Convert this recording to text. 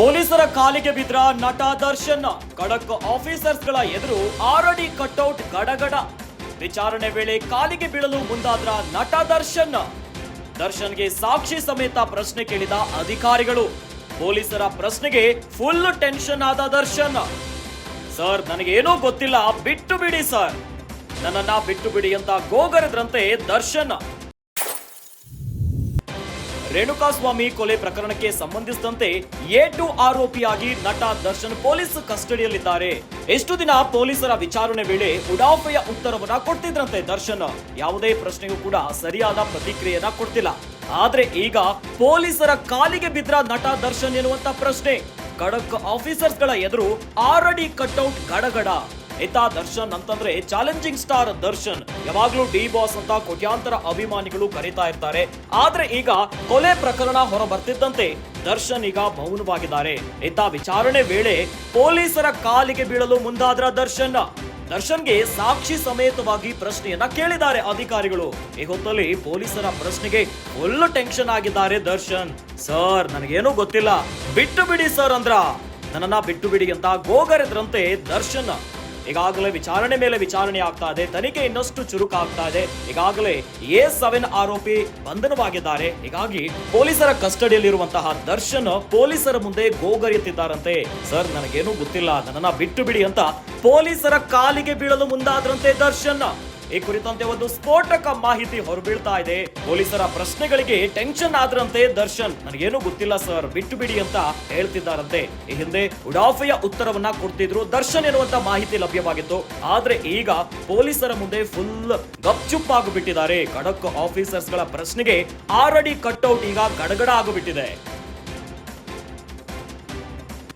ಪೊಲೀಸರ ಕಾಲಿಗೆ ಬಿದ್ರ ನಟ ದರ್ಶನ್, ಖಡಕ್ ಆಫೀಸರ್ಸ್ಗಳ ಎದುರು ಆರಡಿ ಕಟ್ಔಟ್ ಗಡಗಡ. ವಿಚಾರಣೆ ವೇಳೆ ಕಾಲಿಗೆ ಬೀಳಲು ಮುಂದಾದ್ರ ನಟ ದರ್ಶನ್. ದರ್ಶನ್ಗೆ ಸಾಕ್ಷಿ ಸಮೇತ ಪ್ರಶ್ನೆ ಕೇಳಿದ ಅಧಿಕಾರಿಗಳು. ಪೊಲೀಸರ ಪ್ರಶ್ನೆಗೆ ಫುಲ್ ಟೆನ್ಷನ್ ಆದ ದರ್ಶನ್. ಸರ್, ನನಗೇನೂ ಗೊತ್ತಿಲ್ಲ. ಬಿಟ್ಟು ಬಿಡಿ, ಸರ್. ನನ್ನನ್ನ ಬಿಟ್ಟು ಬಿಡಿ ಅಂತ ಗೋಗರದ್ರಂತೆ ದರ್ಶನ್. ರೇಣುಕಾಸ್ವಾಮಿ ಕೊಲೆ ಪ್ರಕರಣಕ್ಕೆ ಸಂಬಂಧಿಸಿದಂತೆ ಎ ಟು ಆರೋಪಿಯಾಗಿ ನಟ ದರ್ಶನ್ ಪೊಲೀಸ್ ಕಸ್ಟಡಿಯಲ್ಲಿದ್ದಾರೆ. ಎಷ್ಟು ದಿನ ಪೊಲೀಸರ ವಿಚಾರಣೆ ವೇಳೆ ಉಡಾಫೆಯ ಉತ್ತರವನ್ನ ಕೊಡ್ತಿದ್ರಂತೆ ದರ್ಶನ್? ಯಾವುದೇ ಪ್ರಶ್ನೆಗೂ ಕೂಡ ಸರಿಯಾದ ಪ್ರತಿಕ್ರಿಯೆಯನ್ನ ಕೊಡ್ತಿಲ್ಲ. ಆದ್ರೆ ಈಗ ಪೊಲೀಸರ ಕಾಲಿಗೆ ಬಿದ್ರ ನಟ ದರ್ಶನ್ ಎನ್ನುವಂತ ಪ್ರಶ್ನೆ. ಖಡಕ್ ಆಫೀಸರ್ಸ್ಗಳ ಎದುರು ಆರಡಿ ಕಟ್ಔಟ್ ಗಡಗಡ. ಇತ್ತ ದರ್ಶನ್ ಅಂತಂದ್ರೆ ಚಾಲೆಂಜಿಂಗ್ ಸ್ಟಾರ್ ದರ್ಶನ್. ಯಾವಾಗ್ಲೂ ಡಿ ಬಾಸ್ ಅಂತ ಕೋಟ್ಯಾಂತರ ಅಭಿಮಾನಿಗಳು ಕರೀತಾ ಇರ್ತಾರೆ. ಆದ್ರೆ ಈಗ ಕೊಲೆ ಪ್ರಕರಣ ಹೊರ ಬರ್ತಿದ್ದಂತೆ ದರ್ಶನ್ ಈಗ ಮೌನವಾಗಿದ್ದಾರೆ. ಇತ್ತ ವಿಚಾರಣೆ ವೇಳೆ ಪೊಲೀಸರ ಕಾಲಿಗೆ ಬೀಳಲು ಮುಂದಾದ್ರ ದರ್ಶನ್. ದರ್ಶನ್ಗೆ ಸಾಕ್ಷಿ ಸಮೇತವಾಗಿ ಪ್ರಶ್ನೆಯನ್ನ ಕೇಳಿದ್ದಾರೆ ಅಧಿಕಾರಿಗಳು. ಈ ಹೊತ್ತಲ್ಲಿ ಪೊಲೀಸರ ಪ್ರಶ್ನೆಗೆ ಫುಲ್ ಟೆನ್ಷನ್ ಆಗಿದ್ದಾರೆ ದರ್ಶನ್. ಸರ್, ನನಗೇನೂ ಗೊತ್ತಿಲ್ಲ. ಬಿಟ್ಟು ಬಿಡಿ ಸರ್ ಅಂದ್ರ. ನನ್ನನ್ನ ಬಿಟ್ಟು ಬಿಡಿ ಅಂತ ಗೋಗರೆದ್ರಂತೆ ದರ್ಶನ್. ಈಗಾಗಲೇ ವಿಚಾರಣೆ ಮೇಲೆ ವಿಚಾರಣೆ ಆಗ್ತಾ ಇದೆ. ತನಿಖೆ ಇನ್ನಷ್ಟು ಚುರುಕಾಗ್ತಾ ಇದೆ. ಈಗಾಗಲೇ ಎ ಸೆವೆನ್ ಆರೋಪಿ ಬಂಧನವಾಗಿದ್ದಾರೆ. ಹೀಗಾಗಿ ಪೊಲೀಸರ ಕಸ್ಟಡಿಯಲ್ಲಿರುವಂತಹ ದರ್ಶನ್ ಪೊಲೀಸರ ಮುಂದೆ ಗೋಗರಿಯುತ್ತಿದ್ದಾರಂತೆ. ಸರ್, ನನಗೇನು ಗೊತ್ತಿಲ್ಲ. ನನ್ನನ್ನ ಬಿಟ್ಟು ಬಿಡಿ ಅಂತ ಪೊಲೀಸರ ಕಾಲಿಗೆ ಬೀಳಲು ಮುಂದಾದ್ರಂತೆ ದರ್ಶನ್. ಈ ಕುರಿತಂತೆ ಒಂದು ಸ್ಫೋಟಕ ಮಾಹಿತಿ ಹೊರಬೀಳ್ತಾ ಇದೆ. ಪೊಲೀಸರ ಪ್ರಶ್ನೆಗಳಿಗೆ ಟೆನ್ಷನ್ ಆದ್ರಂತೆ ದರ್ಶನ್, ನನಗೇನು ಗೊತ್ತಿಲ್ಲ ಸರ್, ಬಿಟ್ಟು ಬಿಡಿ ಅಂತ ಹೇಳ್ತಿದ್ದಾರಂತೆ. ಈ ಹಿಂದೆ ಉಡಾಫೆಯ ಉತ್ತರವನ್ನ ಕೊಡ್ತಿದ್ರು ದರ್ಶನ್ ಎನ್ನುವಂತ ಮಾಹಿತಿ ಲಭ್ಯವಾಗಿತ್ತು. ಆದ್ರೆ ಈಗ ಪೊಲೀಸರ ಮುಂದೆ ಫುಲ್ ಗಪ್ಚುಪ್ ಆಗಿಬಿಟ್ಟಿದ್ದಾರೆ ಖಡಕ್ ಆಫೀಸರ್ಸ್ಗಳ ಪ್ರಶ್ನೆಗೆ ಆರಡಿ ಕಟ್ಔಟ್ ಈಗ ಗಡಗಡ ಆಗಿಬಿಟ್ಟಿದೆ